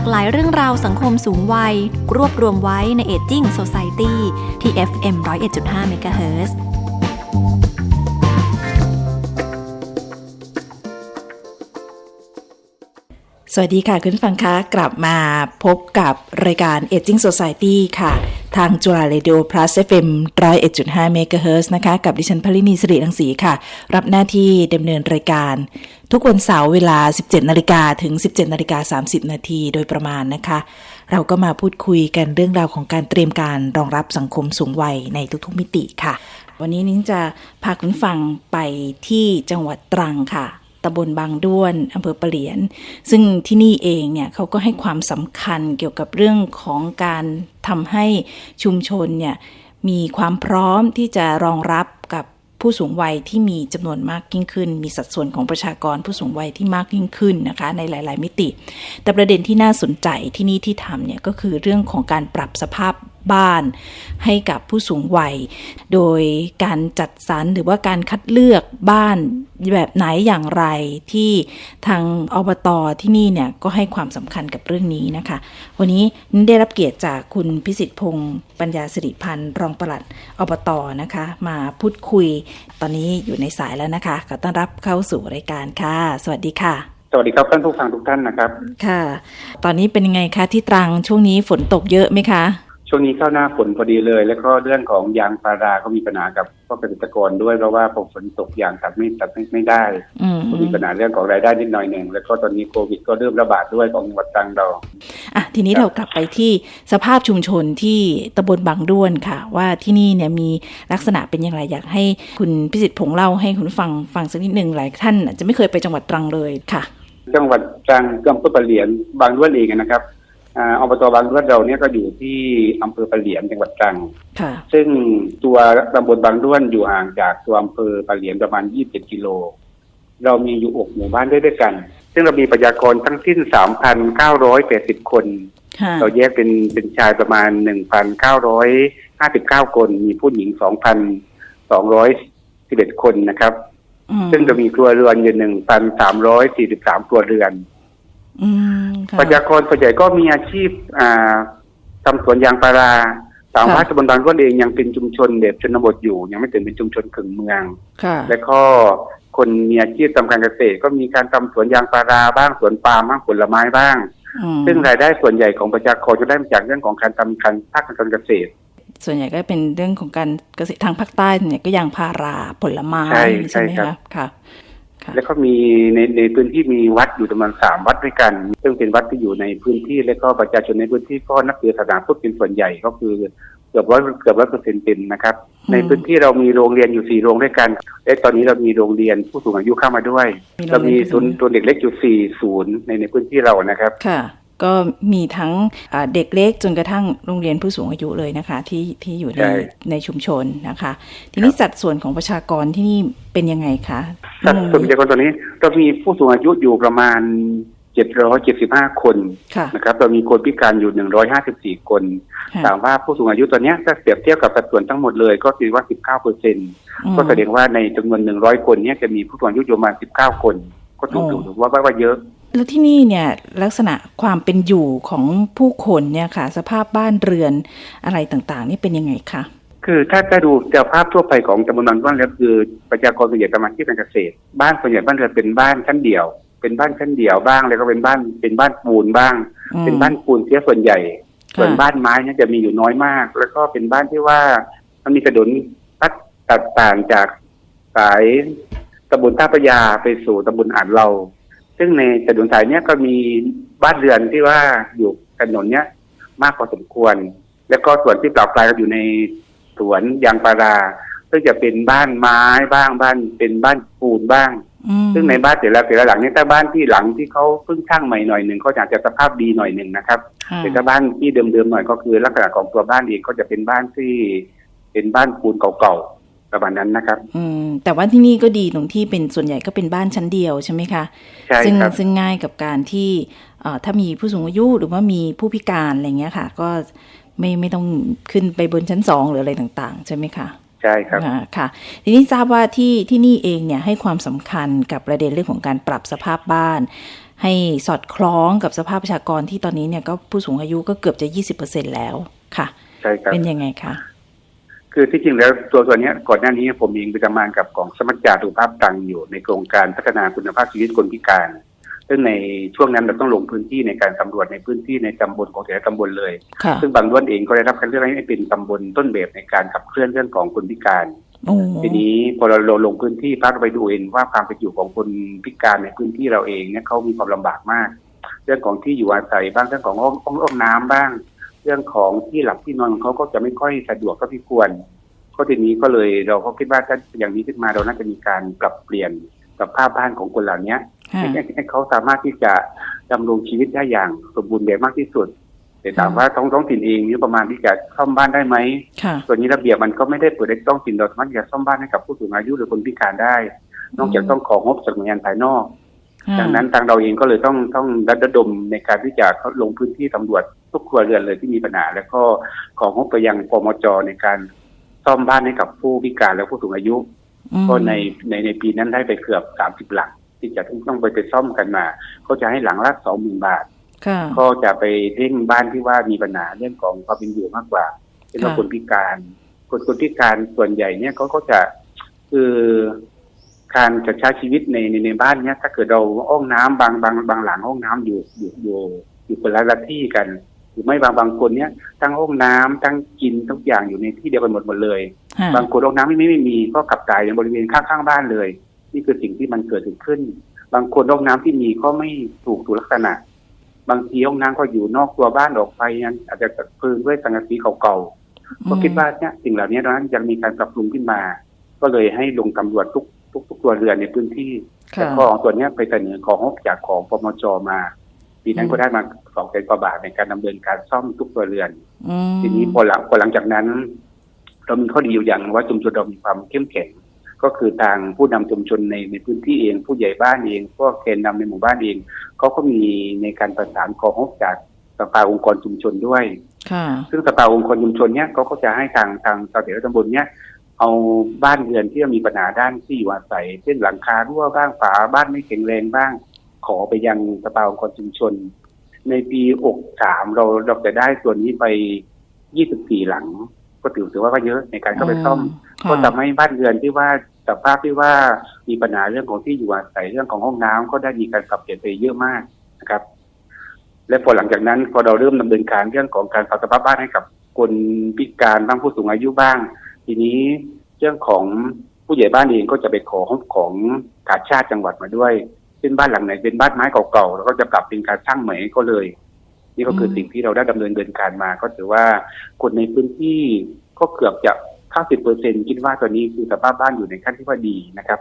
ากหลายเรื่องราวสังคมสูงวัย รวบรวมไว้ใน Aging Society ที่ FM 101.5 MHz สวัสดีค่ะ คุณฟังคะกลับมาพบกับรายการ Aging Society ค่ะ ทางจุฬาเรดิโอ plus FM 101.5 MHz นะคะ กับดิฉันพลินีสิริรังสีค่ะ รับหน้าที่ดำเนินรายการ ทุกวันเสาร์เวลา 17นาฬิกาถึง 17นาฬิกา30 นาทีโดยประมาณนะคะ เราก็มาพูดคุยกันเรื่องราวของการเตรียมการรองรับสังคมสูงวัยในทุกๆมิติค่ะ วันนี้นิ้งจะพาคุณฟังไปที่จังหวัดตรังค่ะตำบลบางด้วนอำเภอปะเหลียน ซึ่งที่นี่เองเนี่ยเขาก็ให้ความสำคัญเกี่ยวกับเรื่องของการทำให้ชุมชนเนี่ยมีความพร้อมที่จะรองรับกับ ผู้สูงวัยที่มีจำนวนมากยิ่งขึ้น มีสัดส่วนของประชากรผู้สูงวัยที่มากยิ่งขึ้นนะคะ ในหลาย ๆ มิติ แต่ประเด็นที่น่าสนใจที่นี่ที่ทำเนี่ยก็คือเรื่องของการปรับสภาพบ้าน ให้กับผู้สูงวัย โดยการจัดสรรหรือว่าการคัดเลือกบ้านแบบไหนอย่างไรที่ทางอบตที่นี่เนี่ยก็ให้ความสำคัญกับเรื่องนี้นะคะ วันนี้นิ้งได้รับเกียรติจากคุณพิสิทธิ์พงศ์ปัญญาสิริพันธ์รองปลัดอบตนะคะ มาพูดคุยตอนนี้อยู่ในสายแล้วนะคะขอต้อนรับเข้าสู่รายการค่ะ สวัสดีค่ะสวัสดีครับท่านผู้ฟังทุกท่านนะครับ ค่ะ ตอนนี้เป็นยังไงคะที่ตรังช่วงนี้ฝนตกเยอะไหมคะ ช่วงนี้เข้าหน้าฝนพอดีเลย แล้วก็เรื่องของยางพาราก็มีปัญหากับพวกเกษตรกรด้วยเพราะว่าพอฝนตกยางตัดไม่ตัดไม่ไม่ได้อืมก็มีปัญหาเรื่องของรายได้นิดหน่อยหนึ่งแล้วก็ตอนนี้โควิดก็เริ่มระบาดด้วยของจังหวัดตรังเราอะทีนี้เรากลับไปที่สภาพชุมชนที่ตำบลบางด้วนค่ะ ว่าที่นี่เนี่ยมีลักษณะเป็นอย่างไรอยากให้คุณพิสิทธิ์พงษ์เล่าให้คุณผู้ฟังฟังสักนิดหนึ่งหลายท่านอาจจะไม่เคยไปจังหวัดตรังเลยค่ะ จังหวัดตรังอำเภอปะเหลียนบางด้วนเองนะครับ อ่าอบตบางด้วนเราเนี่ยก็อยู่ที่อำเภอปะเหลียนจังหวัดตรัง ค่ะ ซึ่งตัวตำบลบางด้วนอยู่ห่างจากตัวอำเภอปะเหลียนประมาณ 27 กิโล เรามีอยู่อกหมู่บ้านด้วยด้วยกัน ซึ่งเรามีประชากรทั้งสิ้น 3,980 คน ค่ะ เราแยกเป็นเป็นชายประมาณ 1,959 คน มีผู้หญิง 2,211 คนนะครับ อืมซึ่งจะมีครัวเรือนอยู่ 1,343 ครัวเรือน อืมค่ะประชากรส่วนใหญ่ก็มีอาชีพอ่าทำสวนยางพาราสามารถตำบลบางก้อนเองยังเป็นชุมชนแบบชนบทอยู่ ยังไม่ถึงเป็นชุมชนขึงเมือง ค่ะ และก็คนมีอาชีพทำการเกษตร ก็มีการทำสวนยางพาราบ้างสวนปาล์มบ้างผลไม้บ้าง อืมซึ่งรายได้ส่วนใหญ่ของประชากรจะได้มาจากเรื่องของการทำการภาคการเกษตร ส่วนใหญ่ก็เป็นเรื่องของการเกษตรทางภาคใต้เนี่ยก็ยางพาราผลไม้ใช่ใช่ไหมใช่ครัคะบ ค่ะค่ะ แล้วก็มีในในพื้นที่มีวัดอยู่ประมาณสามวัดด้วยกัน ซึ่งเป็นวัดที่อยู่ในพื้นที่ และก็ประชาชนในพื้นที่ก็นับถือศาสนาพุทธเป็นส่วนใหญ่ก็คือเกือบร้อยเกือบร้อยเปอร์เซ็นต์เป็นนะครับอืมในพื้นที่เรามีโรงเรียนอยู่สี่โรงด้วยกัน และตอนนี้เรามีโรงเรียนผู้สูงอายุเข้ามาด้วย เรามีศูนย์ตัวเด็กเล็กอยู่สี่ศูนย์ในในพื้นที่เรานะครับค่ะ ก็มีทั้งอ่าเด็กเล็กจนกระทั่งโรงเรียนผู้สูงอายุเลยนะคะ ที่ที่อยู่ในใช่ในชุมชนนะคะ ทีนี้สัดส่วนของประชากรที่นี่เป็นยังไงคะสัดส่วนประชากรตอนนี้เรามีผู้สูงอายุอยู่ประมาณเจ็ดร้อยเจ็ดสิบห้าคนค่ะนะครับเรามีคนพิการอยู่หนึ่งร้อยห้าสิบสี่คนค่ะถามว่าผู้สูงอายุตัวเนี้ยถ้าเปรียบเทียบกับสัดส่วนทั้งหมดเลยก็คือว่า19เปอร์เซ็นต์อืมก็แสดงว่าในจำนวน100คนเนี้ยจะมีผู้สูงอายุอยู่ประมาณ19คน ก็ถูกโอ้ถือว่าว่าว่าเยอะ แล้วที่นี่เนี่ยลักษณะความเป็นอยู่ของผู้คนเนี่ยค่ะ สภาพบ้านเรือนอะไรต่างๆ นี่เป็นยังไงคะคือถ้าถ้าดูจากภาพทั่วไปของตำบลบางก้อนแล้วคือประชากรส่วนใหญ่ทำอาชีพการเกษตร บ้านส่วนใหญ่บ้านเรือนเป็นบ้านชั้นเดี่ยว เป็นบ้านชั้นเดี่ยวบ้างแล้วก็เป็นบ้านเป็นบ้านปูนบ้างอืมเป็นบ้านปูนเสียส่วนใหญ่ค่ะส่วนบ้านไม้เนี่ยจะมีอยู่น้อยมาก แล้วก็เป็นบ้านที่ว่ามันมีถนนพัดตัดต่างจากสายตำบลท่าพระยาไปสู่ตำบลอ่านเรา ซึ่งในถนนสายเนี้ยก็มีบ้านเรือนที่ว่าอยู่ถนนเนี้ยมากพอสมควร แล้วก็ส่วนที่เปล่าปลายก็อยู่ในสวนยางพาราซึ่งจะเป็นบ้านไม้บ้างบ้านเป็นบ้านปูนบ้างอืมซึ่งในบ้านแต่ละแต่ละหลังเนี่ยถ้าบ้านที่หลังที่เขาเพิ่งช่างใหม่หน่อยหนึ่งเขาอยากจะสภาพดีหน่อยหนึ่งนะครับค่ะแต่ถ้าบ้านที่เดิมๆหน่อยก็คือลักษณะของตัวบ้านเองก็จะเป็นบ้านที่เป็นบ้านปูนเก่าๆ ประมาณนั้นนะครับ อืม แต่ว่าที่นี่ก็ดีตรงที่เป็นส่วนใหญ่ก็เป็นบ้านชั้นเดียวใช่ไหมคะใช่ซึ่งครับซึ่งง่ายกับการที่เอ่อถ้ามีผู้สูงอายุหรือว่ามีผู้พิการอะไรเงี้ยค่ะ ก็ไม่ไม่ต้องขึ้นไปบนชั้นสองหรืออะไรต่าง ๆ ใช่ไหมคะใช่ครับอ่าค่ะ ทีนี้ทราบว่าที่ที่นี่เองเนี่ยให้ความสำคัญกับประเด็นเรื่องของการปรับสภาพบ้าน ให้สอดคล้องกับสภาพประชากรที่ตอนนี้เนี่ยก็ผู้สูงอายุก็เกือบจะ 20%แล้วค่ะ ใช่ครับเป็นยังไงคะ คือที่จริงแล้วตัวตัวเนี้ยก่อนหน้านี้ผมเองไปทำงานกับกองสมัชชาสุขภาพตังอยู่ในโครงการพัฒนาคุณภาพชีวิตคนพิการ ซึ่งในช่วงนั้นเราต้องลงพื้นที่ในการสำรวจในพื้นที่ในตำบลของแต่ละตำบลเลยค่ะซึ่งบางล้วนเองก็ได้รับการเลือกให้เป็นตำบลต้นแบบในการขับเคลื่อนเรื่องของคนพิการโอ้ทีนี้พอเราเราลงพื้นที่พักไปดูเองว่าความเป็นอยู่ของคนพิการในพื้นที่เราเองเนี่ยเขามีความลำบากมาก เรื่องของที่อยู่อาศัยบ้างเรื่องของห้องห้องห้องน้ำบ้าง เรื่องของที่หลับที่นอนของเขาก็จะไม่ค่อยสะดวกเท่าที่ควรก็ทีนี้ก็เลยเราก็คิดว่าถ้าอย่างนี้ขึ้นมาเราน่าจะมีการปรับเปลี่ยนสภาพบ้านของคนเหล่านี้ค่ะให้ให้ให้เขาสามารถที่จะดำรงชีวิตได้อย่างสมบูรณ์แบบมากที่สุดแต่ถามว่าท้องท้องถิ่นเองนี่ประมาณที่จะซ่อมบ้านได้ไหมค่ะส่วนนี้ระเบียบมันก็ไม่ได้เปิดให้ต้องถิ่นเราสามารถที่จะซ่อมบ้านให้กับผู้สูงอายุหรือคนพิการได้ นอกจากต้องของงบจากหน่วยงานภายนอก ดังนั้นทางเราเองก็เลยต้องต้องระดมในการที่จะเข้าลงพื้นที่ตำรวจทุกครัวเรือนเลยที่มีปัญหา แล้วก็ของงบไปยังปมจในการซ่อมบ้านให้กับผู้พิการและผู้สูงอายุอืมก็ในในในปีนั้นได้ไปเกือบสามสิบหลัง ที่จะต้องต้องไปไปซ่อมกันมา ก็จะให้หลังละสองหมื่นบาทค่ะก็จะไปเร่งบ้านที่ว่ามีปัญหาเรื่องของความเป็นอยู่มากกว่าเช่นว่าค่ะคนพิการคนคนพิการส่วนใหญ่เนี่ยเขาก็จะคือ การจะใช้ชีวิตในในในบ้านเนี่ยถ้าเกิดเราห้องน้ำบางบางบางหลังห้องน้ำอยู่อยู่อยู่อยู่คนละละที่กัน หรือไม่บางบางคนเนี่ยทั้งห้องน้ำทั้งกินทุกอย่างอยู่ในที่เดียวกันหมดหมดเลยค่ะบางคนห้องน้ำไม่ไม่ไม่มีก็กลับกลายในบริเวณข้างๆบ้านเลย นี่คือสิ่งที่มันเกิดขึ้น บางคนห้องน้ำที่มีก็ไม่ถูกถูกลักษณะ บางทีห้องน้ำก็อยู่นอกตัวบ้านออกไปนั้นอาจจะกับพื้นด้วยสังกะสีเก่าๆก็คิดว่าเนี่ยสิ่งเหล่านี้ตอนนั้นยังมีการปรับปรุงขึ้นมา ก็เลยให้ลงตำรวจทุก ทุกทุกตัวเรือนในพื้นที่ค่ะแล้วก็เอาตัวเนี้ยไปเสนอของงบจากของปมจมาปีนั้นก็ได้มาสองแสนกว่าบาทในการดำเนินการซ่อมทุกตัวเรือนอืมทีนี้พอหลังพอหลังจากนั้น เรามีข้อดีอยู่อย่างว่าชุมชนเรามีความเข้มแข็งก็คือทางผู้นำชุมชนในในพื้นที่เอง ผู้ใหญ่บ้านเองพวกแกนนำในหมู่บ้านเองเขาก็มีในการประสานของงบจากสภาองค์กรชุมชนด้วยค่ะซึ่งสภาองค์กรชุมชนเนี้ยเขาก็จะให้ทางทางชาวเทศตำบลเนี้ย เอาบ้านเรือนที่มีปัญหาด้านที่อยู่อาศัย เช่นหลังคารั่วบ้างฝาบ้านไม่แข็งแรงบ้าง ขอไปยังสภาองค์กรชุมชน ในปีอกสามเราเราจะได้ส่วนนี้ไปยี่สิบสี่หลัง ก็ถือถือว่าก็เยอะในการเข้าไปซ่อมค่ะก็ทำให้บ้านเรือนที่ว่าสภาพที่ว่ามีปัญหาเรื่องของที่อยู่อาศัยเรื่องของห้องน้ำก็ได้มีการปรับเปลี่ยนไปเยอะมากนะครับ และพอหลังจากนั้นพอเราเริ่มดำเนินการเรื่องของการปรับสภาพบ้านให้กับคนพิการบ้างผู้สูงอายุบ้าง ทีนี้เรื่องของผู้ใหญ่บ้านเองก็จะไปขอของกาชาติจังหวัดมาด้วยเช่นบ้านหลังไหนเป็นบ้านไม้เก่าๆแล้วก็จะปรับเป็นการสร้างใหม่ก็เลย นี่ก็คือสิ่งที่เราได้ดำเนินเดินการมา ก็ถือว่าคนในพื้นที่ก็เกือบจะ90เปอร์เซ็นคิดว่าตอนนี้คือสภาพบ้านอยู่ในขั้นที่ว่าดีนะครับ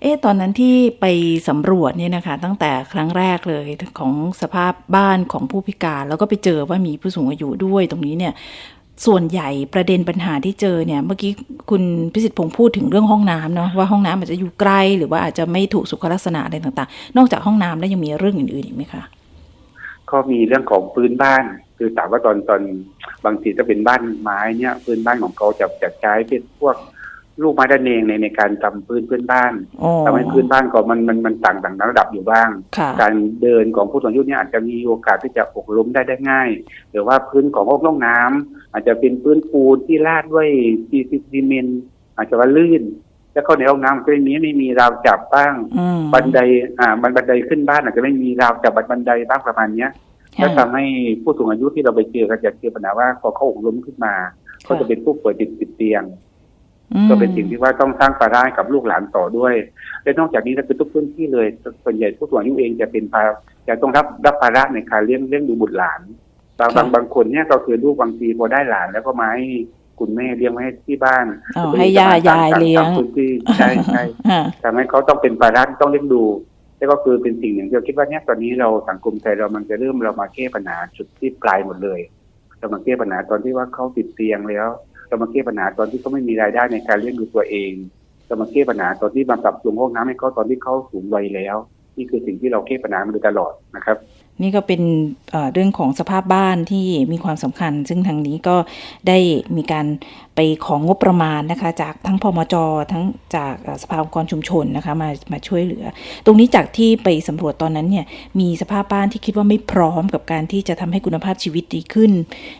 เอ๊ตอนนั้นที่ไปสำรวจเนี่ยนะคะ ตั้งแต่ครั้งแรกเลยของสภาพบ้านของผู้พิการ แล้วก็ไปเจอว่ามีผู้สูงอายุด้วยตรงนี้เนี่ย ส่วนใหญ่ประเด็นปัญหาที่เจอเนี่ย เมื่อกี้คุณพิสิทธิ์พงศ์พูดถึงเรื่องห้องน้ำเนาะว่าห้องน้ำอาจจะอยู่ไกลหรือว่าอาจจะไม่ถูกสุขลักษณะอะไรต่างๆ นอกจากห้องน้ำแล้วยังมีเรื่องอื่นๆอีกไหมคะก็มีเรื่องของพื้นบ้าน คือถามว่าตอนตอนบางทีจะเป็นบ้านไม้เนี่ย พื้นบ้านของเขาจะจะใช้เป็นพวก ลูกไม้ด้านเองในในการทำพื้นพื้นบ้านอ๋อทำให้พื้นบ้านก็มันมันมันต่างต่างระดับอยู่บ้างค่ะการเดินของผู้สูงอายุเนี่ยอาจจะมีโอกาสที่จะหกล้มได้ได้ง่าย หรือว่าพื้นของห้องน้ำอาจจะเป็นพื้นปูนที่ลาดด้วยซีซีเมนต์อาจจะว่าลื่นแล้วเข้าในห้องน้ำก็ไม่มีไม่มีราวจับบ้างอืมบันไดอ่าบันบันไดขึ้นบ้านอาจจะไม่มีราวจับบันไดบ้างประมาณเนี้ยแล้วทำให้ผู้สูงอายุที่เราไปเจอก็จะเจอปัญหาว่าพอเขาหกล้มขึ้นมาเขาจะเป็นผู้ป่วยติดติดเตียงอืม ก็เป็นสิ่งที่ว่าต้องสร้างภาระให้กับลูกหลานต่อด้วย และนอกจากนี้ก็คือทุกพื้นที่เลยส่วนใหญ่ผู้สูงอายุเองจะเป็นภาจะต้องรับรับภาระในการเลี้ยงเลี้ยงดูบุตรหลานบางบางบางคนเนี่ยก็คือลูกบางทีพอได้หลาน แล้วก็มาให้คุณแม่เลี้ยงไว้ให้ที่บ้านอ๋อให้ย่ายายเลี้ยงตามพื้นที่ใช่ใช่อ่าทำให้เขาต้องเป็นภาระที่ต้องเลี้ยงดูแล้วก็คือเป็นสิ่งหนึ่งที่เราคิดว่าเนี่ยตอนนี้เราสังคมไทยเรามันจะเริ่มเรามาแก้ปัญหาจุดที่ปลายหมดเลยเรามาแก้ปัญหาตอนที่ว่าเขาติดเตียงแล้ว จะมาแก้ปัญหาตอนที่เขาไม่มีรายได้ในการเลี้ยงดูตัวเองจะมาแก้ปัญหาตอนที่มาปรับปรุงห้องน้ำให้เขาตอนที่เขาสูงวัยแล้ว นี่คือสิ่งที่เราแก้ปัญหามาโดยตลอดนะครับ นี่ก็เป็นเรื่องของสภาพบ้านที่มีความสำคัญ ซึ่งทางนี้ก็ได้มีการไปของงบประมาณนะคะ จากทั้งพมจ ทั้งจากสภาองค์กรชุมชนนะคะมามาช่วยเหลือ ตรงนี้จากที่ไปสำรวจตอนนั้นเนี่ยมีสภาพบ้านที่คิดว่าไม่พร้อมกับการที่จะทำให้คุณภาพชีวิตดีขึ้น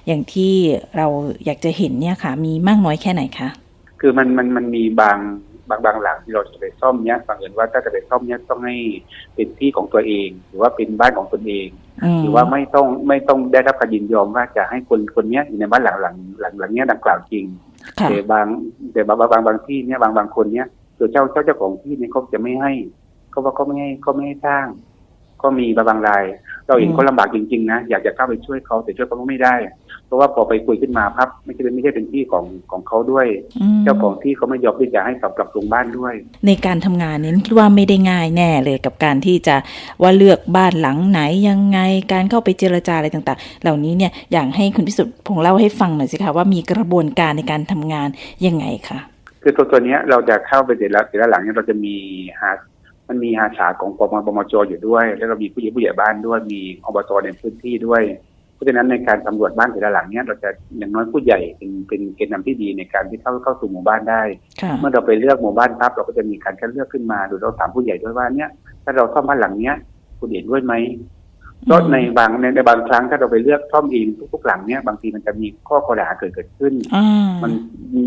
อย่างที่เราอยากจะเห็นเนี่ยค่ะมีมากน้อยแค่ไหนคะคือมันมันมันมีบาง บางบางหลังที่เราจะไปซ่อมเนี้ยบังเอิญว่าถ้าจะไปซ่อมเนี้ยต้องให้เป็นที่ของตัวเอง หรือว่าเป็นบ้านของตนเอง หรือว่าไม่ต้องไม่ต้องได้รับการยินยอมว่าจะให้คนคนเนี้ยอยู่ในบ้านหลังหลังหลังหลังเนี้ยดังกล่าวจริงค่ะแต่บางแต่บางบางบางบางที่เนี่ยบางบางคนเนี่ยตัวเจ้าเจ้าเจ้าของที่เนี่ยเขาจะไม่ให้เขาว่าเขาไม่ให้เขาไม่ให้สร้าง ก็มีบางบางราย เราเห็นอืมเขาลำบากจริงๆนะอยากจะเข้าไปช่วยเขาแต่ช่วยเขาไม่ได้ เพราะว่าพอไปคุยขึ้นมาพับไม่ใช่ไม่ใช่เป็นที่ของของเขาด้วยอืมเจ้าของที่เขาไม่ยอมที่จะให้กับปรับปรุงบ้านด้วย ในการทำงานเนี่ยคิดว่าไม่ได้ง่ายแน่เลยกับการที่จะว่าเลือกบ้านหลังไหนยังไงการเข้าไปเจรจาอะไรต่าง ๆ เหล่านี้เนี่ยอยากให้คุณพิสุทธิ์พงษ์เล่าให้ฟังหน่อยสิคะว่ามีกระบวนการในการทำงานยังไงคะคือตัวตัวเนี้ยเราจะเข้าไปแต่ละแต่ละหลังเนี่ยเราจะมีหา มันมีอาสาของปมปมจอยู่ด้วย แล้วก็มีผู้ใหญ่ผู้ใหญ่บ้านด้วยมีอบตในพื้นที่ด้วย เพราะฉะนั้นในการสำรวจบ้านแต่ละหลังเนี้ยเราจะอย่างน้อยผู้ใหญ่เป็นเป็นเกณฑ์นำที่ดีในการที่เข้าเข้าสู่หมู่บ้านได้ค่ะเมื่อเราไปเลือกหมู่บ้านปั๊บเราก็จะมีการคัดเลือกขึ้นมาโดยเราถามผู้ใหญ่ด้วยว่าเนี่ยถ้าเราซ่อมบ้านหลังเนี้ยคุณเห็นด้วยไหมก็ในบางในในบางครั้งถ้าเราไปเลือกซ่อมเองทุกๆหลังเนี้ยบางทีมันจะมีข้อข้อหาเกิดเกิดขึ้นอ่ามัน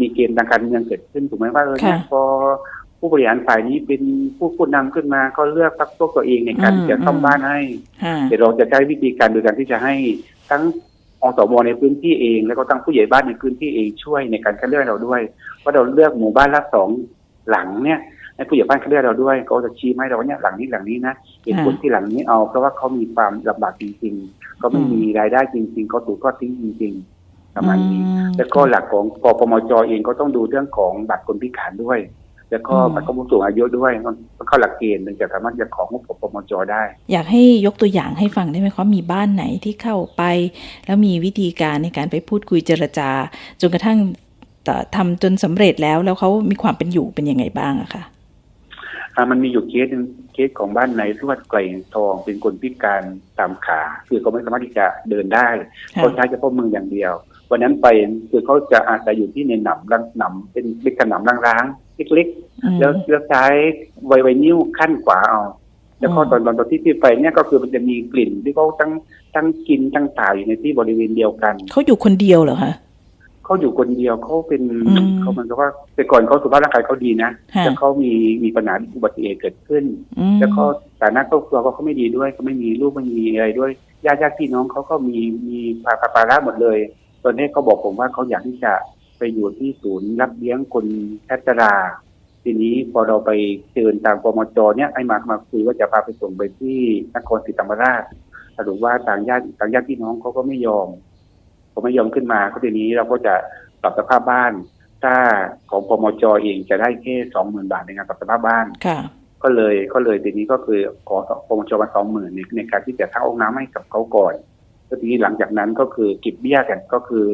มีเกณฑ์ทางการเมืองเกิดขึ้นถูกไหมว่าเออเนี่ยค่ะพอ ผู้บริหารฝ่ายนี้เป็นผู้ผู้นำขึ้นมาก็เลือกพักพวกตัวเองในการอืมที่จะซ่อมอืมบ้านให้ค่ะแต่เราจะใช้วิธีการโดยการที่จะให้ทั้งอสมในพื้นที่เอง แล้วก็ทั้งผู้ใหญ่บ้านในพื้นที่เองช่วยในการคัดเลือกเราด้วยว่าเราเลือกหมู่บ้านละสองหลังเนี่ยให้ผู้ใหญ่บ้านคัดเลือกเราด้วยเขาจะชี้ให้เราว่าเนี่ยหลังนี้หลังนี้นะเหตุผลที่หลังนี้เอา เพราะว่าเขามีความลำบากจริงๆเขาไม่มีรายได้จริง ๆเขาถูกทอดทิ้งจริง ๆประมาณนี้อืมแล้วก็หลักของปปมจเองก็ต้องดูเรื่องของบัตรคนพิการด้วย แล้วก็อืมบัตรคนผู้สูงอายุด้วยมันมันเข้าหลักเกณฑ์ถึงจะสามารถจะของงบปปมจได้ อยากให้ยกตัวอย่างให้ฟังได้ไหมคะมีบ้านไหนที่เข้าไป แล้วมีวิธีการในการไปพูดคุยเจรจา จนกระทั่งเอ่อทำจนสำเร็จแล้วแล้วเขามีความเป็นอยู่เป็นยังไงบ้างอะคะอ่ามันมีอยู่เคสหนึงเคสของบ้านในทวดไกลทองเป็นคนพิการตามขา คือเขาไม่สามารถที่จะเดินได้ค่ะเขาใช้เฉพาะมืออย่างเดียววันนั้นไปคือเขาจะอาศัยอยู่ที่ในหนำรังหนำเป็นเป็นกระหนำร้างๆ เล็กๆอืมแล้วแล้วใช้ไวไวนิ้วขั้นขวาเอาแล้วก็อืมตอนตอนตอนที่ที่ไปเนี่ยก็คือมันจะมีกลิ่นที่เขาตั้งตั้งกินตั้งตายอยู่ในที่บริเวณเดียวกันเขาอยู่คนเดียวเหรอคะเขาอยู่คนเดียวเขาเป็นอืมเขาเหมันก็ว่าแต่ก่อนเขาสุขภาพร่างกายเขาดีนะค่ะแต่เขามีมีปัญหาอุบัติเหตุเกิดขึ้นอืมแล้วก็ฐานะครอบครัวเขาก็ไม่ดีด้วยเขาไม่มีลูกไม่มีอะไรด้วยญาติญาติพี่น้องเขาก็มีมีภาภาระหมดเลย ตอนนี้เขาบอกผมว่าเขาอยากที่จะ ไปอยู่ที่ศูนย์รับเลี้ยงคนแพทย์รา ทีนี้พอเราไปเชิญทางปมจเนี่ยไอ้มามาคุยว่าจะพาไปส่งไปที่นครศรีธรรมราชสรุปว่าทางญาติทางญาติพี่น้องเขาก็ไม่ยอมเขาไม่ยอมขึ้นมาก็ทีนี้เราก็จะปรับสภาพบ้าน ถ้าของปมจเองจะได้แค่สองหมื่นบาทในการปรับสภาพบ้านค่ะก็เลยก็เลยทีนี้ก็คือขอปมจมาสองหมื่นในในการที่จะสร้างห้องน้ำให้กับเขาก่อนแล้วทีนี้หลังจากนั้นก็คือเก็บเบี้ยกันก็คือ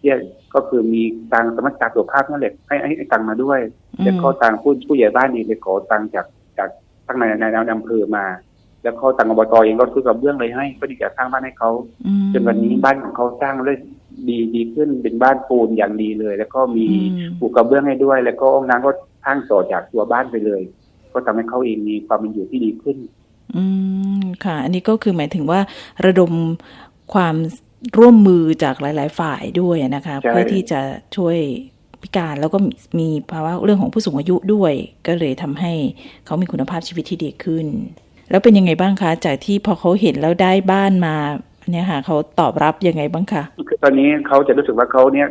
เบี้ยก็คือมีตังค์สมัครจากสุขภาพนั่นแหละให้ให้ให้ตังค์มาด้วยอืมแล้วก็ทางผู้ผู้ใหญ่บ้านเองไปขอตังค์จากจากทั้งในในในอำเภอมา แล้วก็ทางอบตเองก็ซื้อกระเบื้องเลยให้เพื่อที่จะสร้างบ้านให้เขาอืมจนวันนี้บ้านของเขาสร้างได้ดีดีขึ้นเป็นบ้านปูนอย่างดีเลย แล้วก็มีอืมปูกระเบื้องให้ด้วย แล้วก็ห้องน้ำก็สร้างต่อจากตัวบ้านไปเลย ก็ทำให้เขาเองมีความเป็นอยู่ที่ดีขึ้น อืมค่ะ อันนี้ก็คือหมายถึงว่าระดมความ ร่วมมือจากหลาย ๆ ฝ่ายด้วยนะคะใช่เพื่อที่จะช่วยพิการแล้วก็มีภาวะเรื่องของผู้สูงอายุด้วย ก็เลยทำให้เขามีคุณภาพชีวิตที่ดีขึ้น แล้วเป็นยังไงบ้างคะจากที่พอเขาเห็นแล้วได้บ้านมาเนี่ยค่ะเขาตอบรับยังไงบ้างคะคือตอนนี้เขาจะรู้สึกว่าเขาเนี่ย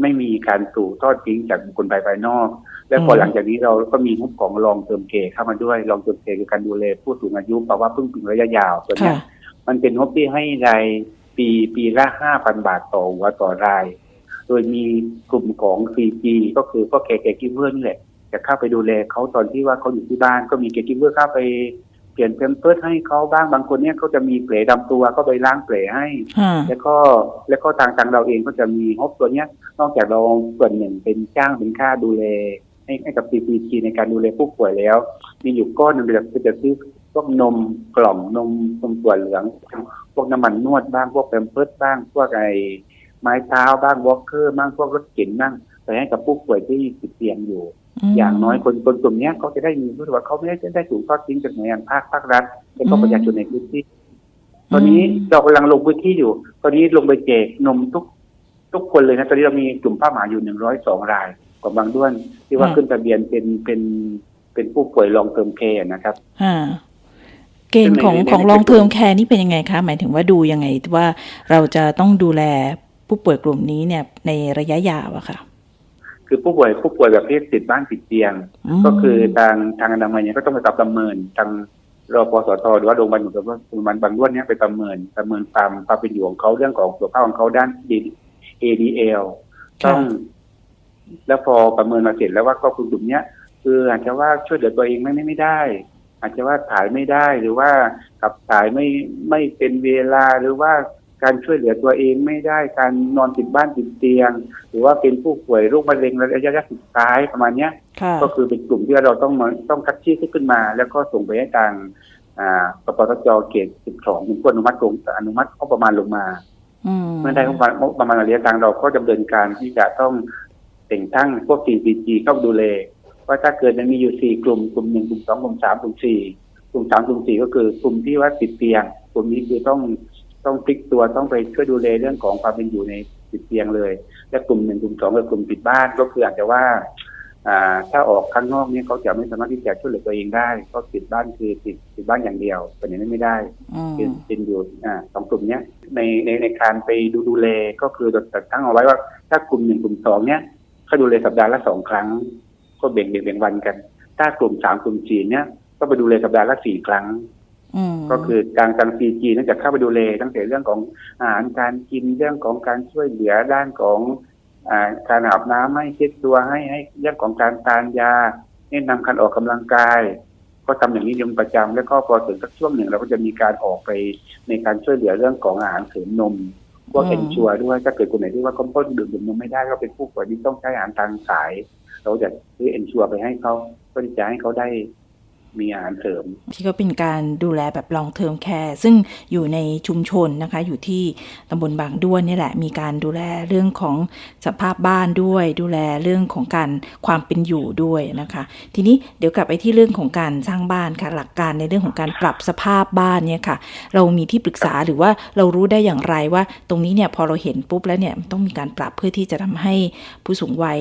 ไม่มีการสู่ทอดทิ้งจากบุคคลภายภายนอก แล้วพออืมหลังจากนี้เราก็มีงบของรองเติมเกเข้ามาด้วยรองเติมเกคือการดูแลผู้สูงอายุภาวะพึ่งพิงระยะยาวตัวเนี้ค่ะยมันเป็นงบที่ให้ราย ปีปีละห้าพันบาทต่อหัวต่อราย โดยมีกลุ่มของ 4G ก็คือก็แก่แก่กิฟเวอร์นี่แหละจะเข้าไปดูแลเขาตอนที่ว่าเขาอยู่ที่บ้าน ก็มีแก่กิฟเวอร์เข้าไปเปลี่ยนเพมเพิร์สให้เขาบ้างบางคนเนี่ยเขาจะมีเปลดำตัวก็ไปล้างเปลให้ค่ะแล้วก็แล้วก็ทางทางเราเองก็จะมีงบตัวเนี้ย นอกจากเราส่วนหนึ่งเป็นจ้างเป็นค่าดูแลให้ให้กับ CPG ในการดูแลผู้ป่วยแล้ว มีอยู่ก้อนหนึงเราจะซื้อพวกนมกล่องนมนมตัวเหลือง พวกน้ำมันนวดบ้างพวกแพมเพิร์สบ้างพวกไอ้ไม้เท้าบ้างวอลเกอร์บ้างพวกรถเข็นบ้างไปให้กับผู้ป่วยที่ติดเตียงอยู่มอย่างน้อยคนคนกลุ่มเนี้ยเขาจะได้มีรู้สึกว่าเขาไม่ได้ได้ถูกทอดทิ้งจากหน่วยงานภาคภาครัฐและก็ประชาชนในพื้นที่ ตอนนี้เรากำลังลงพื้นที่อยู่ ตอนนี้ลงไปแจกนมทุกทุกคนเลยนะตอนนี้เรามีกลุ่มเป้าหมายอยู่หนึ่งร้อยสองรายของบางด้วน ที่ว่าขึ้นทะเบียนเป็นเป็นเป็นผู้ป่วยลองเติมเคนะครับอ่า เกณฑ์ของในในของในลองเทอมแคร์นี่เป็นยังไงคะ หมายถึงว่าดูยังไงว่าเราจะต้องดูแลผู้ป่วยกลุ่มนี้เนี่ยในระยะยาวอะค่ะ คือผู้ป่วยผู้ป่วยแบบที่ติดบ้านติดเตียงมก็คือทางทางอนามัยเนี่ยก็ต้องไปประเมินทางรพสตหรือว่าโรงพยาบาลหรือว่าโรงพยาบาลบางด้วนเนี่ยไปประเมินประเมินความความเป็นอยู่ของเขาเรื่องของสุขภาพของเขาด้าน ADL ต้อง แล้วพอประเมินมาเสร็จแล้วว่าก็คือกลุ่มเนี้ยคืออาจจะว่าช่วยเหลือตัวเองไม่ไม่ไม่ได้ อาจจะว่าถ่ายไม่ได้หรือว่าขับถ่ายไม่ไม่เป็นเวลาหรือว่าการช่วยเหลือตัวเองไม่ได้การนอนติดบ้านติดเตียง หรือว่าเป็นผู้ป่วยโรคมะเร็งระยะสุดท้ายประมาณเนี้ยค่ะก็คือเป็นกลุ่มที่เราต้องมาต้องคัดชื่อขึ้นมา แล้วก็ส่งไปให้ทางอ่าปปสจเขต12เป็นผู้อนุมัติลงอนุมัติงบประมาณลงมาอืมเมื่อได้งบประมาณงบประมาณระยะทางเราก็ดำเนินการที่จะต้องแต่งตั้งพวก CCG เข้าดูแล ว่าถ้าเกิดมันมีอยู่สี่กลุ่ม กลุ่มหนึ่งกลุ่มสองกลุ่มสามกลุ่มสี่กลุ่มสามกลุ่มสี่ก็คือกลุ่มที่ว่าติดเตียง กลุ่มนี้คือต้องต้องพลิกตัวต้องไปช่วยดูแลเรื่องของความเป็นอยู่ในติดเตียงเลย และกลุ่มหนึ่งกลุ่มสองคือกลุ่มติดบ้านก็คืออาจจะว่าอ่าถ้าออกข้างนอกเนี่ยเขาจะไม่สามารถที่จะช่วยเหลือตัวเองได้ ก็ติดบ้านคือติดติดบ้านอย่างเดียวเป็นอย่างนั้นไม่ได้อืมเป็นเป็นอยู่อ่าสองกลุ่มเนี้ยในในในการไปดูดูแลก็คือจัดตั้งเอาไว้ว่า ถ้ากลุ่มหนึ่งกลุ่มสองเนี้ยเขาดูแลสัปดาห์ละสองครั้ง ก็แบ่งแบ่งแบ่งวันกัน ถ้ากลุ่มสามกลุ่มสี่เนี้ยก็ไปดูแลสัปดาห์ละสี่ครั้งอืมก็คือการทางซีจีนั่นจะเข้าไปดูแลตั้งแต่เรื่องของอาหารการกินเรื่องของการช่วยเหลือด้านของอ่าการอาบน้ำให้เช็ดตัวให้ให้เรื่องของการทานยาแนะนำการออกกำลังกาย ก็ทำอย่างนี้อยู่ประจำแล้วก็พอถึงสักช่วงหนึ่งเราก็จะมีการออกไปในการช่วยเหลือเรื่องของอาหารเสริมนมพวกอืมเอนชัวด้วยถ้าเกิดคนไหนที่ว่าเขาต้นดื่มดื่มนมไม่ได้ก็เป็นผู้ป่วยที่ต้องใช้อาหารทางสาย เราจะซื้อเอนชัวไปให้เขาเพื่อจะให้เขาได้มีอาหารเสริม ที่ก็เป็นการดูแลแบบลองเทอมแคร์ซึ่งอยู่ในชุมชนนะคะ อยู่ที่ตำบลบางด้วนนี่แหละ มีการดูแลเรื่องของสภาพบ้านด้วย ดูแลเรื่องของการความเป็นอยู่ด้วยนะคะ ทีนี้เดี๋ยวกลับไปที่เรื่องของการสร้างบ้านค่ะ หลักการในเรื่องของการปรับสภาพบ้านเนี่ยค่ะ เรามีที่ปรึกษาหรือว่าเรารู้ได้อย่างไรว่า ตรงนี้เนี่ยพอเราเห็นปุ๊บแล้วเนี่ยต้องมีการปรับเพื่อที่จะทำให้ผู้สูงวัย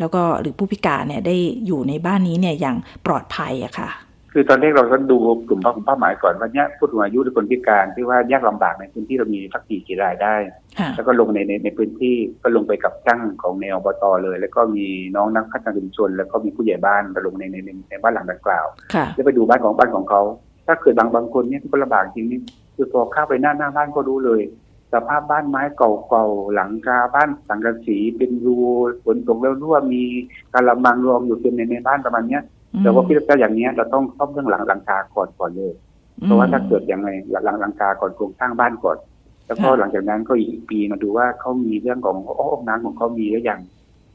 แล้วก็หรือผู้พิการเนี่ยได้อยู่ในบ้านนี้เนี่ยอย่างปลอดภัยอะค่ะ คือตอนแรกเราก็ดูกลุ่มเป้าหมายก่อนว่าเนี้ยผู้สูงอายุหรือคนพิการที่ว่ายากลำบากในพื้นที่เรามีสักกี่กี่รายได้ค่ะแล้วก็ลงในในในพื้นที่ก็ลงไปกับช่างของในอบตเลย แล้วก็มีน้องนักพัฒนาชุมชน แล้วก็มีผู้ใหญ่บ้านมาลงในในในในบ้านหลังดังกล่าวค่ะแล้วไปดูบ้านของบ้านของเขา ถ้าเกิดบางบางคนเนี่ยที่คนลำบากจริงนี่คือพอเข้าไปหน้าหน้าบ้านก็รู้เลย สภาพบ้านไม้เก่าๆ หลังคาบ้านสังกะสีเป็นรูฝนตกแล้วรั่วมีการละมังรองอยู่เต็มในในบ้านประมาณเนี้ยแต่ว่าพี่ถ้าอย่างเนี้ยเราต้องซ่อมเรื่องหลังหลังคาก่อนก่อนเลย เพราะว่าถ้าเกิดยังไงหลังหลังคาก่อนโครงสร้างบ้านก่อน แล้วก็ค่ะหลังจากนั้นก็อีกปีมาดูว่าเขามีเรื่องของห้องน้ำของเขามีหรือยัง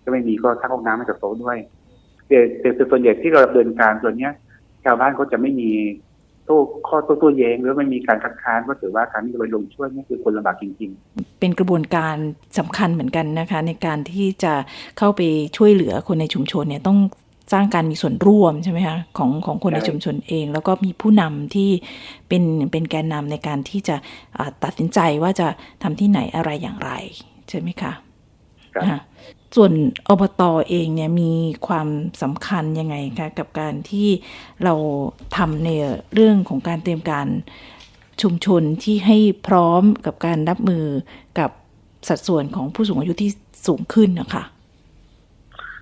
ถ้าไม่มีก็สร้างห้องน้ำให้กับเขาด้วยแต่แต่ส่วนใหญ่ที่เราดำเนินการส่วนเนี้ยชาวบ้านเขาจะไม่มี โต้ข้อโต้ตัวแย้งหรือไม่มีการคัดค้านก็ถือว่าการที่จะไปลงช่วยนี่คือคนลำบากจริง ๆ เป็นกระบวนการสำคัญเหมือนกันนะคะ ในการที่จะเข้าไปช่วยเหลือคนในชุมชนเนี่ยต้องสร้างการมีส่วนร่วมใช่ไหมคะของของคนในใช่ชุมชนเอง แล้วก็มีผู้นำที่เป็นเป็นแกนนำในการที่จะตัดสินใจว่าจะทำที่ไหนอะไรอย่างไร ใช่ไหมคะ ส่วนอบตเองเนี่ยมีความสำคัญยังไงคะกับการที่เราทำในเรื่องของการเตรียมการชุมชนที่ให้พร้อมกับการรับมือกับสัดส่วนของผู้สูงอายุที่สูงขึ้นนะคะ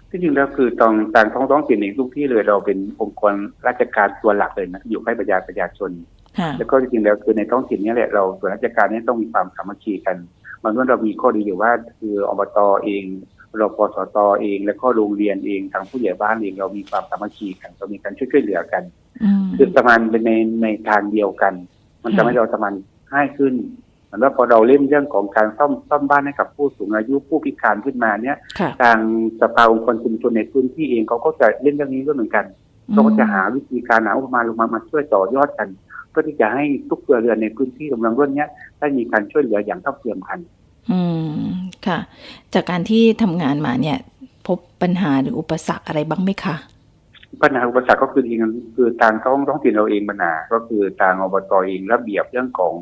ที่จริงแล้วคือตองต่างท้องท้องถิ่นเองทุกที่เลยเราเป็นองค์กรราชการตัวหลักเลยนะอยู่ใกล้ประชาประชาชนค่ะแล้วก็จริงๆแล้วคือในท้องถิ่นเนี้แหละเราส่วนราชการเนี้ต้องมีความสามัคคีกัน บางเรื่องเรามีข้อดีอยู่ว่า คืออบตเองรพสตเอง แล้วก็โรงเรียนเองทางผู้ใหญ่บ้านเองเรามีความสามัคคีกันเรามีการช่วยช่วยเหลือกันอืมคือประมาณเป็นในในทางเดียวกัน มันค่ะจะให้เราทำมันง่ายขึ้นเหมือนว่าพอเราเล่นเรื่องของการซ่อมซ่อมบ้านให้กับผู้สูงอายุผู้พิการขึ้นมาเนี้ยค่ะทางสภาองค์กรชุมชนในพื้นที่เองเขาก็จะเล่นเรื่องนี้ด้วยเหมือนกันเราก็จะหาวิธีการหาอุปมาลงมามาช่วยต่อยอดกันเพื่อที่จะให้ทุกครัวเรือนในพื้นที่กำลังร่วนเนี้ยได้มีการช่วยเหลืออย่างเท่าเทียมกัน อืมค่ะ จากการที่ทำงานมาเนี่ย พบปัญหาหรืออุปสรรคอะไรบ้างไหมคะปัญหาอุปสรรคก็คือจริงๆคือทางท้องท้องถิ่นเราเองปัญหาก็คือทางอบตเองระเบียบเรื่องของ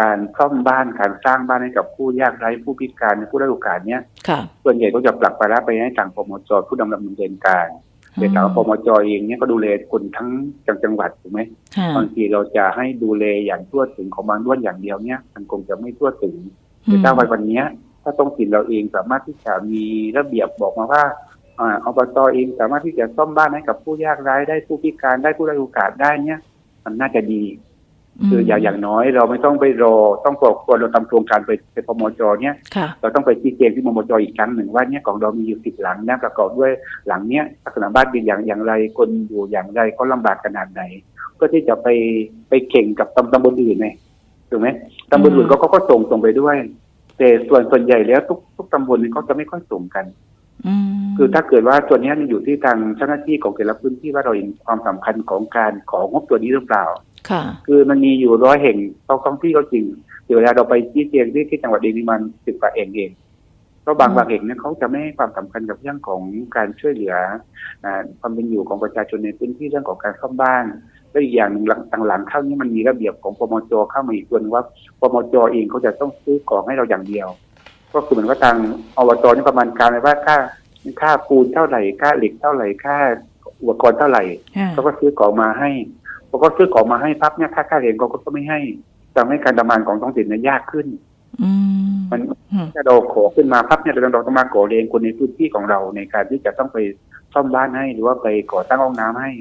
การซ่อมบ้านการสร้างบ้านให้กับผู้ยากไร้ผู้พิการผู้ได้อยโอกาสเนี้ยค่ะส่วนใหญ่ก็จะปลักภาระไปให้ทางปมจผู้ดำเนินการ แต่ทางปมจเองเนี่ยก็ดูแลคนทั้งจังจังหวัดถูกไหมค่ะบางทีเราจะให้ดูแลอย่างทั่วถึงของบางด้วนอย่างเดียวเนี่ย มันคงจะไม่ทั่วถึงแต่ถ้าวันวันเนี้ยถ้าต้องถิ่นเราเองสามารถที่จะมีระเบียบบอกมาว่าอ่าอบตเองสามารถที่จะซ่อมบ้านให้กับผู้ยากไร้ได้ผู้พิการได้ผู้ได้อยโอกาสได้เนี่ย มันน่าจะดี คืออย่างอย่างน้อยเราไม่ต้องไปรอต้องบอกควรเราทำโครงการไปไปปมจเนี่ยค่ะเราต้องไปชี้แจงที่มมจอีกครั้งหนึ่งว่าเนี่ยของเรามีอยู่สิบหลังนะประกอบด้วยหลังเนี้ยลักษณะบ้านเป็นอย่างอย่างไรคนอยู่อย่างไรเขาลำบากขนาดไหนเพื่อที่จะไปไปเข่งกับตำตำบลอื่นไงถูกไหมตำบลอื่นก็ก็ก็ส่งส่งไปด้วย แต่ส่วนส่วนใหญ่แล้วทุกทุกตำบลเนี่ยเขาจะไม่ค่อยส่งกันอืมคือถ้าเกิดว่าตัวเนี้ยมันอยู่ที่ทางเจ้าหน้าที่ของแต่ละพื้นที่ว่าเราเห็นความสำคัญของการของงบตัวนี้หรือเปล่า ค่ะ คือมันมีอยู่ร้อยแห่งต้องท้องที่ก็จริงเดี๋ยวเวลาเราไปชี้แจงที่ที่จังหวัดเองนี่มันสิบกว่าเองเองเพราะบางอืมบางแห่งเนี่ยเขาจะไม่ให้ความสำคัญกับเรื่องของการช่วยเหลืออ่าความเป็นอยู่ของประชาชนในพื้นที่เรื่องของการซ่อมบ้านและอีกอย่างหนึ่งหลังหลังๆเข้านี้มันมีระเบียบของปมจเข้ามาอีกตัวหนึงว่าปมจเองเขาจะต้องซื้อของให้เราอย่างเดียว ก็คือเหมือนว่าทางอบจนี่ประมาณการไว้ว่าค่าค่าปูนเท่าไหร่ค่าเหล็กเท่าไหร่ค่าอุปกรณ์เท่าไหร่ค่ะเขาก็ซื้อของมาให้ พอเขาซื้อของมาให้พับเนี่ยค่าค่าเรียนเขาก็ไม่ให้ทำให้การทำงานของท้องถิ่นเนี่ยยากขึ้นอืมมันอืมถ้าเราขอขึ้นมาพับเนี่ยเราเราต้องมาก่อเรียนคนในพื้นที่ของเราในการที่จะต้องไปซ่อมบ้านให้หรือว่าไปก่อตั้งห้องน้ำให้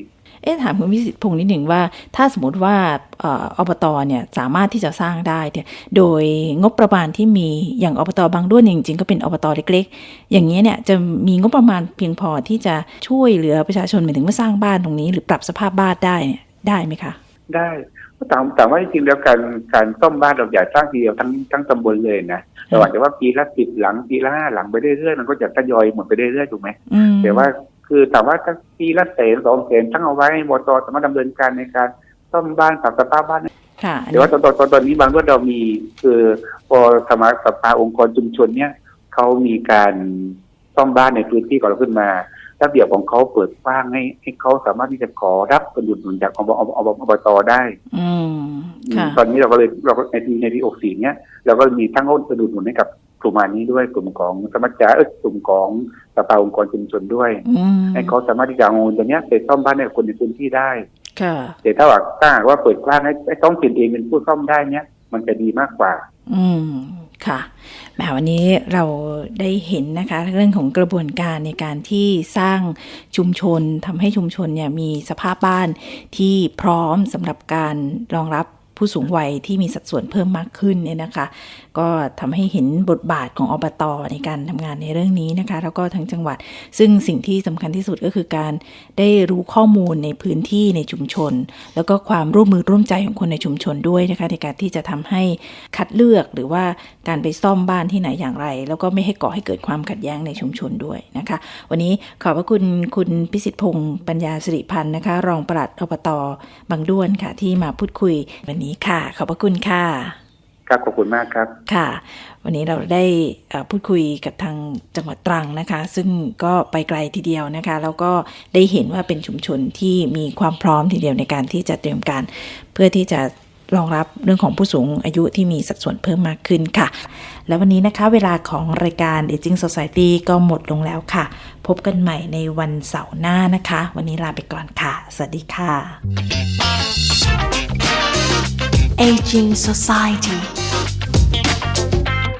เอ๊ะถามคุณวิสิทธิ์พงศ์นิดหนึ่งว่า ถ้าสมมติว่าเอ่ออบตเนี่ยสามารถที่จะสร้างได้เนี่ยโดยงบประมาณที่มีอย่างอบตบางด้วนจริงๆก็เป็นอบตเล็กๆ อย่างนี้ยเนี่ยจะมีงบประมาณเพียงพอที่จะช่วยเหลือประชาชนหมายถึงว่าสร้างบ้านตรงนี้ หรือปรับสภาพบ้านได้เนี่ย ได้ไหมคะ ได้ก็ถามแต่ว่าจริงๆแล้วการการซ่อมบ้านเราอย่าสร้างทีเดียวทั้งทั้งตำบลเลยนะแต่ว่าแต่ว่าปีละสิบหลังปีละห้าหลังไปเรื่อยๆมันก็จะทยอยหมดไปเรื่อยๆถูกไหมอืมแต่ว่าคือถามว่าถ้าปีละแสนสองแสนทั้งเอาไว้ให้บตสามารถดำเนินการในการซ่อมบ้านปรับสภาพบ้านค่ะอันแต่นี้ว่าตอนตอนตอนตอนนี้บางเรื่องเรามีคือพอสมาสภาองค์กรชุมชนเนี่ยเขามีการซ่อมบ้านในพื้นที่ของเราขึ้นมาระเบียบของเขาเปิดกว้างให้ให้เขาสามารถที่จะขอรับประโยชน์หนุนจากอบอบอบอบตได้อืมค่ะตอนนี้เราก็เลยเราก็ในปีในปีอกสี่เนี่ยเราก็มีทั้งประโยชน์หนุนให้กับกลุ่มอันนี้ด้วยกลุ่มของสมัชชาเออกลุ่มของสภาองค์กรชุมชนด้วยอืมให้เขาสามารถที่จะเอาเงินตัวเนี้ยไปซ่อมบ้านให้กับคนในพื้นที่ได้ค่ะแต่ถ้าว่าถ้าหากว่าเปิดกว้างให้ให้ท้องถิ่นเองเป็นผู้ซ่อมได้เนี่ยมันจะดีมากกว่า อืม ค่ะแหมวันนี้เราได้เห็นนะคะเรื่องของกระบวนการในการที่สร้างชุมชนทำให้ชุมชนเนี่ยมีสภาพบ้านที่พร้อมสำหรับการรองรับผู้สูงวัยที่มีสัดส่วนเพิ่มมากขึ้นเนี่ยนะคะก็ทำให้เห็นบทบาทของอบตในการทำงานในเรื่องนี้นะคะ แล้วก็ทั้งจังหวัด ซึ่งสิ่งที่สำคัญที่สุดก็คือการได้รู้ข้อมูลในพื้นที่ในชุมชน แล้วก็ความร่วมมือร่วมใจของคนในชุมชนด้วยนะคะ ในการที่จะทำให้คัดเลือกหรือว่าการไปซ่อมบ้านที่ไหนอย่างไร แล้วก็ไม่ให้ก่อให้เกิดความขัดแย้งในชุมชนด้วยนะคะ วันนี้ขอบพระคุณคุณพิสิทธิพงศ์ปัญญาสิริพันธ์นะคะ รองปลัดอบตบางด้วนค่ะ ที่มาพูดคุยวันนี้ค่ะ ขอบพระคุณค่ะ ครับขอบคุณมากครับ ค่ะ วันนี้เราได้พูดคุยกับทางจังหวัดตรังนะคะ ซึ่งก็ไปไกลทีเดียวนะคะ แล้วก็ได้เห็นว่าเป็นชุมชนที่มีความพร้อมทีเดียวในการที่จะเตรียมการ เพื่อที่จะรองรับเรื่องของผู้สูงอายุที่มีสัดส่วนเพิ่มมากขึ้นค่ะ และวันนี้นะคะเวลาของรายการ Aging Society ก็หมดลงแล้วค่ะ พบกันใหม่ในวันเสาร์หน้านะคะ วันนี้ลาไปก่อนค่ะ สวัสดีค่ะ Aging Society